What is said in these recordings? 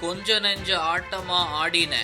கொஞ்ச நெஞ்ச ஆட்டமா ஆடின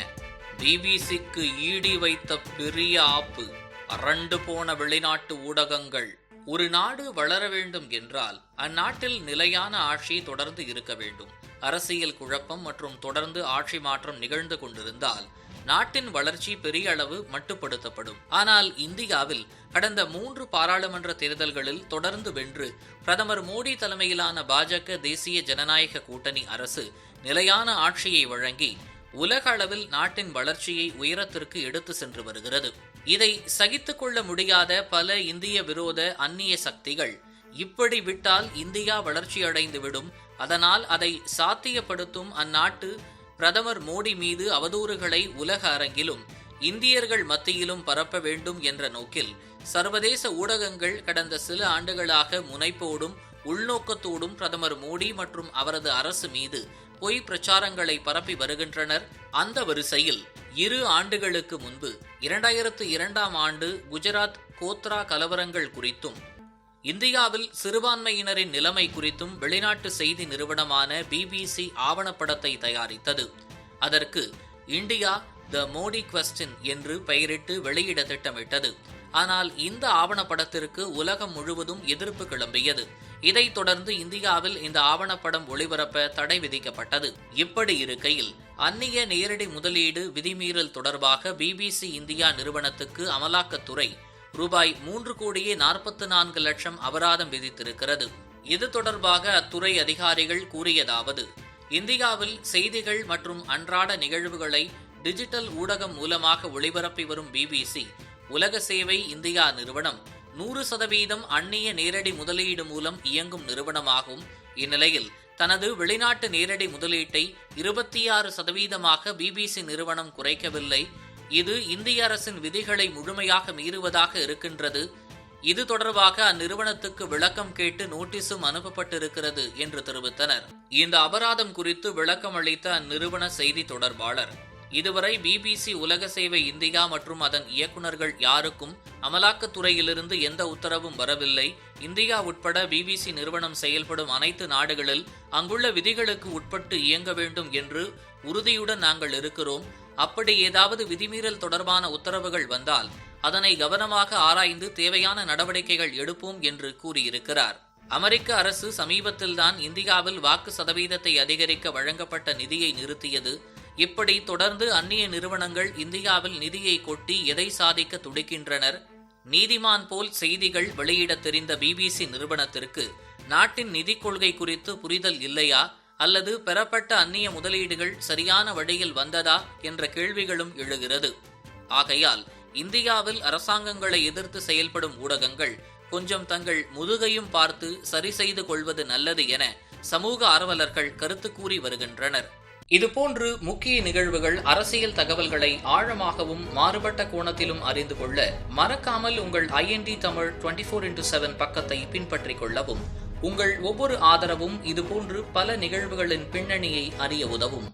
பிபிசிக்கு ஈடி வைத்த பெரிய ஆப்பு அரண்டு போன வெளிநாட்டு ஊடகங்கள். ஒரு நாடு வளர வேண்டும் என்றால் அந்நாட்டில் நிலையான ஆட்சி தொடர்ந்து இருக்க வேண்டும். அரசியல் குழப்பம் மற்றும் தொடர்ந்து ஆட்சி மாற்றம் நிகழ்ந்து கொண்டிருந்தால் நாட்டின் வளர்ச்சி பெரிய அளவு மட்டுப்படுத்தப்படும். ஆனால் இந்தியாவில் கடந்த மூன்று பாராளுமன்ற தேர்தல்களில் தொடர்ந்து வென்று பிரதமர் மோடி தலைமையிலான பாஜக தேசிய ஜனநாயக கூட்டணி அரசு நிலையான ஆட்சியை வழங்கி உலக அளவில் நாட்டின் வளர்ச்சியை உயரத்திற்கு எடுத்து சென்று வருகிறது. இதை சகித்து கொள்ள முடியாத பல இந்திய விரோத அந்நிய சக்திகள் இப்படி விட்டால் இந்தியா வளர்ச்சியடைந்துவிடும். அதனால் அதை சாத்தியப்படுத்தும் அந்நாட்டு பிரதமர் மோடி மீது அவதூறுகளை உலக அரங்கிலும் இந்தியர்கள் மத்தியிலும் பரப்ப வேண்டும் என்ற நோக்கில் சர்வதேச ஊடகங்கள் கடந்த சில ஆண்டுகளாக முனைப்போடும் உள்நோக்கத்தோடும் பிரதமர் மோடி மற்றும் அவரது அரசு மீது பொய் பிரச்சாரங்களை பரப்பி வருகின்றனர். அந்த வரிசையில் இரு ஆண்டுகளுக்கு முன்பு இரண்டாயிரத்து இரண்டாம் ஆண்டு குஜராத் கோத்ரா கலவரங்கள் குறித்தும் இந்தியாவில் சிறுபான்மையினரின் நிலைமை குறித்தும் வெளிநாட்டு செய்தி நிறுவனமான பிபிசி ஆவணப்படத்தை தயாரித்தது. அதற்கு இந்தியா த மோடி கொஸ்டின் என்று பெயரிட்டு வெளியிட திட்டமிட்டது. ஆனால் இந்த ஆவணப்படத்திற்கு உலகம் முழுவதும் எதிர்ப்பு கிளம்பியது. இதைத் தொடர்ந்து இந்தியாவில் இந்த ஆவணப்படம் ஒளிபரப்ப தடை விதிக்கப்பட்டது. இப்படி இருக்கையில் அந்நிய நேரடி முதலீடு விதிமீறல் தொடர்பாக பிபிசி இந்தியா நிறுவனத்துக்கு அமலாக்கத்துறை ரூபாய் மூன்று கோடியே நாற்பத்தி நான்கு லட்சம் அபராதம் விதித்திருக்கிறது. இது தொடர்பாக அத்துறை அதிகாரிகள் கூறியதாவது இந்தியாவில் செய்திகள் மற்றும் அன்றாட நிகழ்வுகளை டிஜிட்டல் ஊடகம் மூலமாக ஒளிபரப்பி வரும் பிபிசி உலக சேவை இந்தியா நிறுவனம் நூறு சதவீதம் அந்நிய நேரடி முதலீடு மூலம் இயங்கும் நிறுவனமாகும் இந்நிலையில் தனது வெளிநாட்டு நேரடி முதலீட்டை இருபத்தி ஆறு சதவீதமாக பிபிசி நிறுவனம் குறைக்கவில்லை. இது இந்திய அரசின் விதிகளை முழுமையாக மீறுவதாக இருக்கின்றது. இது தொடர்பாக அந்நிறுவனத்துக்கு விளக்கம் கேட்டு நோட்டீஸும் அனுப்பப்பட்டிருக்கிறது என்று தெரிவித்தனர். இந்த அபராதம் குறித்து விளக்கம் அளித்த அந்நிறுவன செய்தி தொடர்பாளர். இதுவரை பிபிசி உலக சேவை இந்தியா மற்றும் அதன் இயக்குநர்கள் யாருக்கும் அமலாக்கத்துறையிலிருந்து எந்த உத்தரவும் வரவில்லை. இந்தியா உட்பட பிபிசி நிறுவனம் செயல்படும் அனைத்து நாடுகளில் அங்குள்ள விதிகளுக்கு உட்பட்டு இயங்க வேண்டும் என்று உறுதியுடன் நாங்கள் இருக்கிறோம். அப்படி ஏதாவது விதிமீறல் தொடர்பான உத்தரவுகள் வந்தால் அதனை கவனமாக ஆராய்ந்து தேவையான நடவடிக்கைகள் எடுப்போம் என்று கூறியிருக்கிறார். அமெரிக்க அரசு சமீபத்தில்தான் இந்தியாவில் வாக்கு சதவீதத்தை அதிகரிக்க வழங்கப்பட்ட நிதியை நிறுத்தியது. இப்படி தொடர்ந்து அந்நிய நிறுவனங்கள் இந்தியாவில் நிதியை கொட்டி எதை சாதிக்க துடிக்கின்றனர்? நீதிமான் போல் செய்திகள் வெளியிட தெரிந்த பிபிசி நிறுவனத்திற்கு நாட்டின் நிதிக் கொள்கை குறித்து புரிதல் இல்லையா? அல்லது பெறப்பட்ட அந்நிய முதலீடுகள் சரியான வழியில் வந்ததா? என்ற கேள்விகளும் எழுகிறது. ஆகையால் இந்தியாவில் அரசாங்கங்களை எதிர்த்து செயல்படும் ஊடகங்கள் கொஞ்சம் தங்கள் முதுகையும் பார்த்து சரி செய்து கொள்வது நல்லது என சமூக ஆர்வலர்கள் கருத்து கூறி வருகின்றனர். இதுபோன்று முக்கிய நிகழ்வுகள் அரசியல் தகவல்களை ஆழமாகவும் மாறுபட்ட கோணத்திலும் அறிந்து கொள்ள மறக்காமல் உங்கள் IND Tamil twenty four into seven பக்கத்தை பின்பற்றிக் கொள்ளவும். உங்கள் ஒவ்வொரு ஆதரவும் இதுபோன்று பல நிகழ்வுகளின் பின்னணியை அறிய உதவும்.